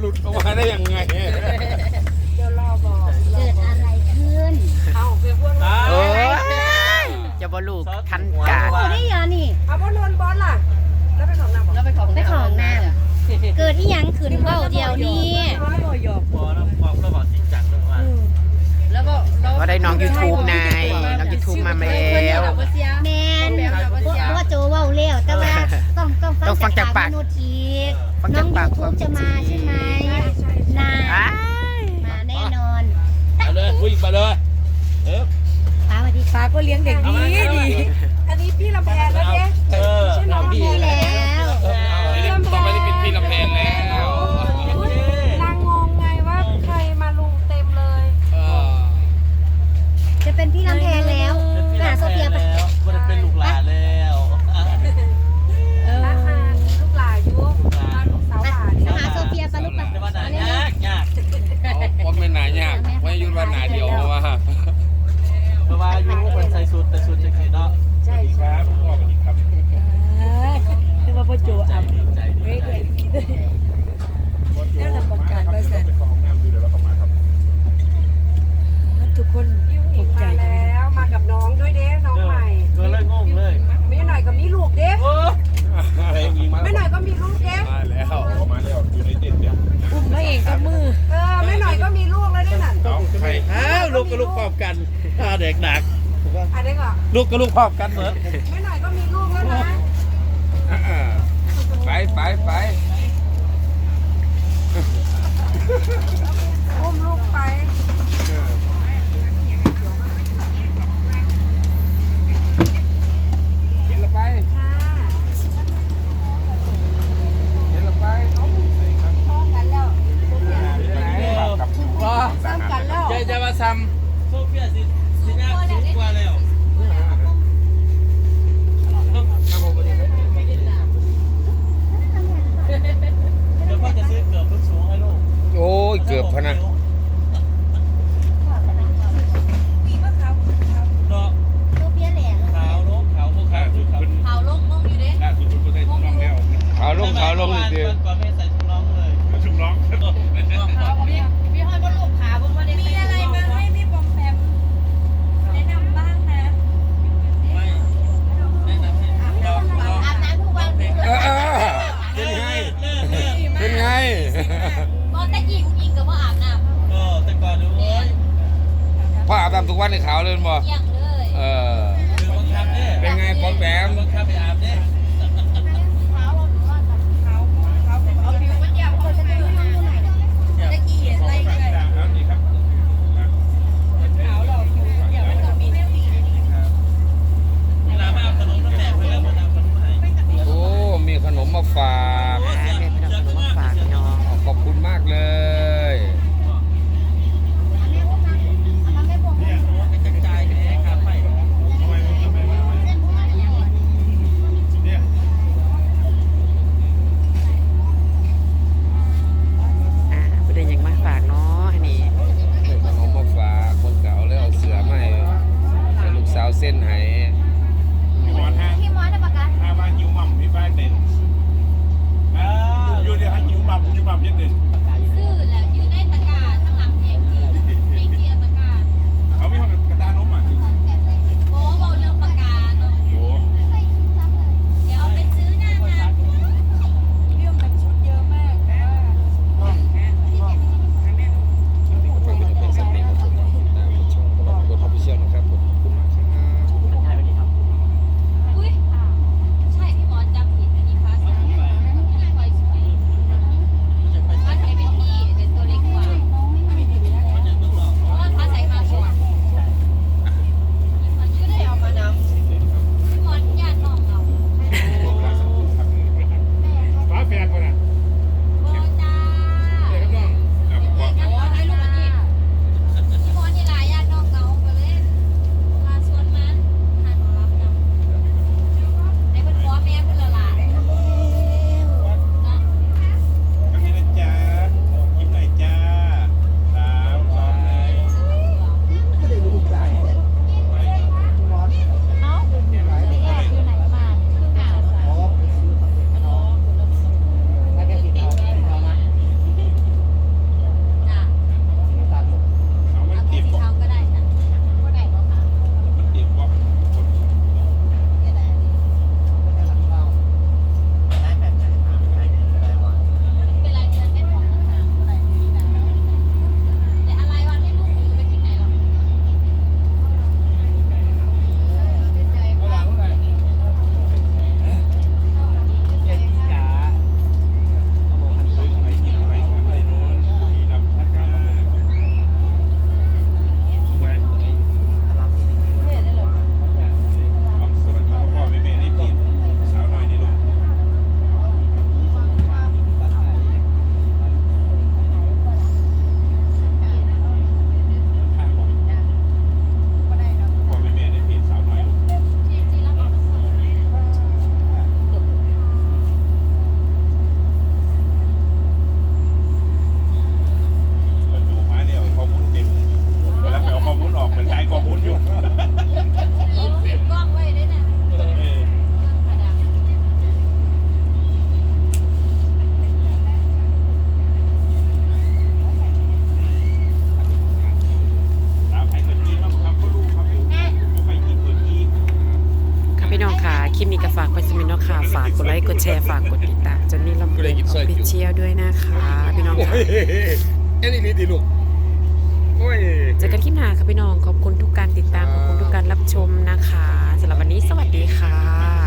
หลุดออกมาได้ยังไงเดี๋ยวรอบอกเกิดอะไรขึ้น เอาไปพูดว่าโอ้ยจะบอลูกทันกาดเอาได้ยอนี่ เอาบอลนบอลล่ะ แล้วไปของน้ำแล้วไปของไปของน้ำเกิดที่ยังขืนเบ้าเดียวนี่าแล้วก็ได้น้องยูทูบนายน้องยูทูบมาแล้วแมนว่าโจว่าเลี้ยวแต่ว่า ต้องต้องต้งฟังจากปากนอีกฟังน้จาอกงปากยูคทูบจะมาใช่ไหมนายมาแน่นอนไปเลยคุยไปเลย เออป้าสวัสดีป้าก็เลี้ยงเด็กดี อ้าวลูกกับลูกพร้อมกันอ้าเด็กหนักลูกกับลูกพร้อมกันเหมือนไม่หน่อยก็มีลูกแล้วนะไปไปไปำ โซฟียสิสิน้สูงกว่าแล้ว ทำทุกวันในขาวเลยบ่เยี่ยมเเออ เป็นไงปอมแปม ค์กดแชร์ฝากกดติดตามจนนี่ลำเพลินออฟฟิเชียลด้วยนะคะพี่น้องค่ะเอ็นนี่ดีลูกเจอกันคลิปหน้าค่ะพี่น้องขอบคุณทุกการติดตามขอบคุณทุกการรับชมนะคะสำหรับวันนี้สวัสดีค่ะ